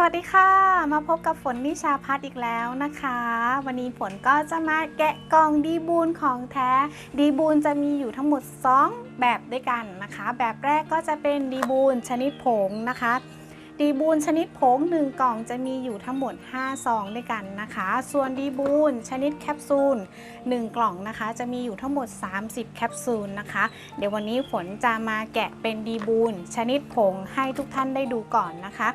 สวัสดีค่ะ มาพบกับฝนนิชาพัฒน์อีกแล้วนะคะ วันนี้ฝนก็จะมาแกะกล่องดีบูลของแท้ ดีบูลจะมีอยู่ทั้งหมด 2 แบบด้วยกันนะคะ แบบแรกก็จะเป็นดีบูลชนิดผงนะคะ ดีบูนชนิดผง 1 กล่องจะมีอยู่ทั้งหมด 5 ซองด้วยกันนะคะ ส่วนดีบูนชนิดแคปซูล 1 กล่องนะคะ จะมีอยู่ทั้งหมด 30 แคปซูลนะคะ เดี๋ยววันนี้ฝนจะมาแกะเป็นดีบูนชนิดผงให้ทุกท่านได้ดูก่อนนะคะ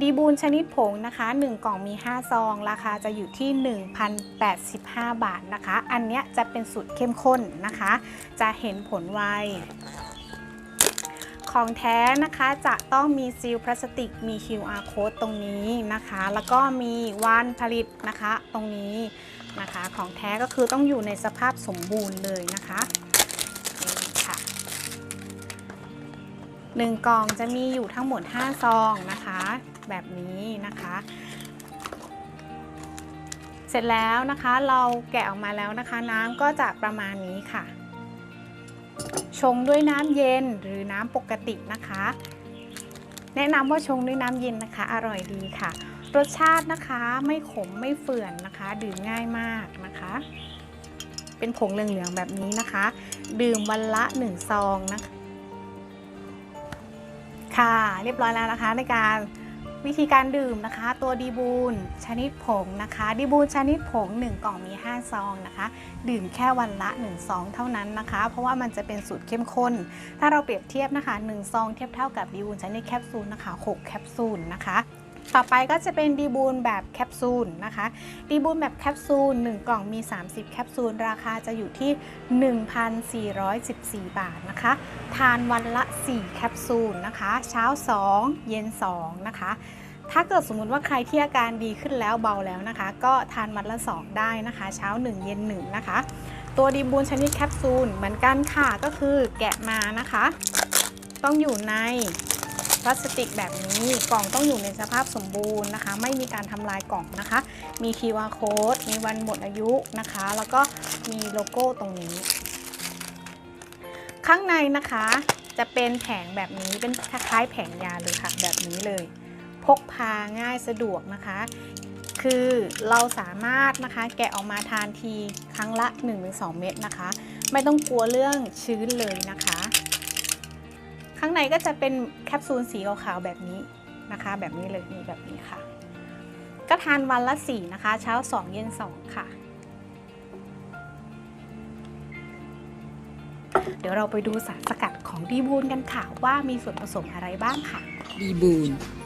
ดีบูนชนิดผงนะคะ 1 กล่องมี 5 ซอง ราคาจะอยู่ที่ 1,085 บาทนะคะ อันเนี้ยจะเป็นสูตรเข้มข้นนะคะ จะเห็นผลไว ของแท้นะคะจะต้องมีซีลพลาสติกมี QR code ตรงนี้นะคะ แล้วก็มีวันผลิตนะคะตรงนี้นะคะ ของแท้ก็คือต้องอยู่ในสภาพสมบูรณ์เลยนะคะนี่ค่ะหนึ่งกล่องจะมีอยู่ทั้งหมด 5 ซองนะคะ แบบนี้นะคะ เสร็จแล้วนะคะเราแกะออกมาแล้วนะคะ น้ำก็จะประมาณนี้ค่ะ ชงด้วยน้ำเย็นหรือน้ำปกตินะคะ แนะนำว่าชงด้วยน้ำเย็นนะคะ อร่อยดีค่ะ รสชาตินะคะไม่ขมไม่เฝื่อนนะคะ ดื่มง่ายมากนะคะ เป็นผงเหลืองๆแบบนี้นะคะ ดื่มวันละ 1 ซองนะคะค่ะ เรียบร้อยแล้วนะคะในการ วิธีการดื่มนะคะ ตัวดีบูลชนิดผงนะคะ ดีบูลชนิดผง 1 กล่องมี 5 ซองนะคะ ดื่มแค่วันละ 1 ซองเท่านั้นนะคะ เพราะว่ามันจะเป็นสูตรเข้มข้น ถ้าเราเปรียบเทียบนะคะ 1 ซองเทียบเท่ากับดีบูลชนิดแคปซูลนะคะ 6 แคปซูลนะคะ ต่อไปก็จะเป็นดีบูนแบบแคปซูลนะคะ ดีบูนแบบแคปซูล 1 กล่องมี 30 แคปซูล ราคาจะอยู่ที่ 1,414 บาทนะคะ ทานวันละ 4 แคปซูลนะคะ เช้า 2 เย็น 2 นะคะถ้าเกิดสมมุติว่าใครที่อาการดีขึ้นแล้วเบาแล้วนะคะ ก็ทานวันละ 2 ได้นะคะ เช้า 1 เย็น 1 นะคะ ตัวดีบูนชนิดแคปซูลเหมือนกันค่ะก็คือแกะมานะคะ ต้องอยู่ใน พลาสติกแบบนี้กล่องต้องอยู่ในสภาพสมบูรณ์นะคะ ไม่มีการทำลายกล่องนะคะ มี QR code มีวันหมดอายุนะคะ แล้วก็มีโลโก้ตรงนี้ ข้างในนะคะจะเป็นแผงแบบนี้เป็นคล้ายๆแผงยาเลยค่ะแบบนี้เลย พกพาง่ายสะดวกนะคะ คือเราสามารถนะคะ แกะออกมาทานทีครั้งละ 1-2 เม็ดนะคะ ไม่ต้องกลัวเรื่องชื้นเลยนะคะ ข้างในก็จะเป็นแคปซูลสีขาวๆแบบนี้นะคะ แบบนี้เลยนี่แบบนี้ค่ะ ก็ทานวันละสี่นะคะ เช้า 2 เย็น 2 ค่ะ เดี๋ยวเราไปดูสารสกัดของดีบูนกันค่ะว่ามีส่วนผสมอะไรบ้างค่ะ ดีบูน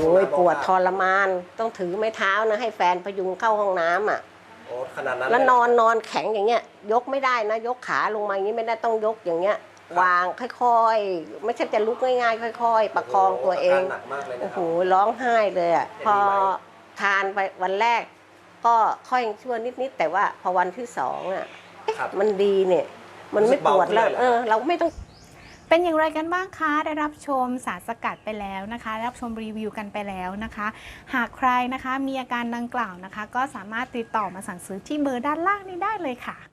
โอ้ยปวดทรมานต้องถือไม้เท้านะ ให้แฟนพยุงเข้าห้องน้ำอะโอ้ขนาดนั้นแล้วเยนอนนอนแข็งอย่างเงี้ย ยกไม่ได้นะ ยกขาลงมาอย่างนี้ไม่ได้ต้องยกอย่างเงี้ย วางค่อยๆ ไม่ใช่จะลุกง่ายๆ ค่อย ๆ ประคองตัวเองาการหนักมากเลยนะโอ้คโหรับร้องไห้เลยอะเป็นพอดีไหมทานไปวันแรก ก็ค่อยชั่วนิดๆแต่ว่าพอวันที่สองอะครับมันดีเนี่ย มันไม่ปวดแล้วรู้สึกเบาขึ้นเลยเหรอเออ เราไม่ต้อง เป็นอย่างไรกันบ้างคะ ได้รับชมสารสกัดไปแล้วนะคะได้รับชมรีวิวกันไปแล้วนะคะ หากใครนะคะมีอาการดังกล่าวนะคะ ก็สามารถติดต่อมาสั่งซื้อที่เบอร์ด้านล่างนี้ได้เลยค่ะ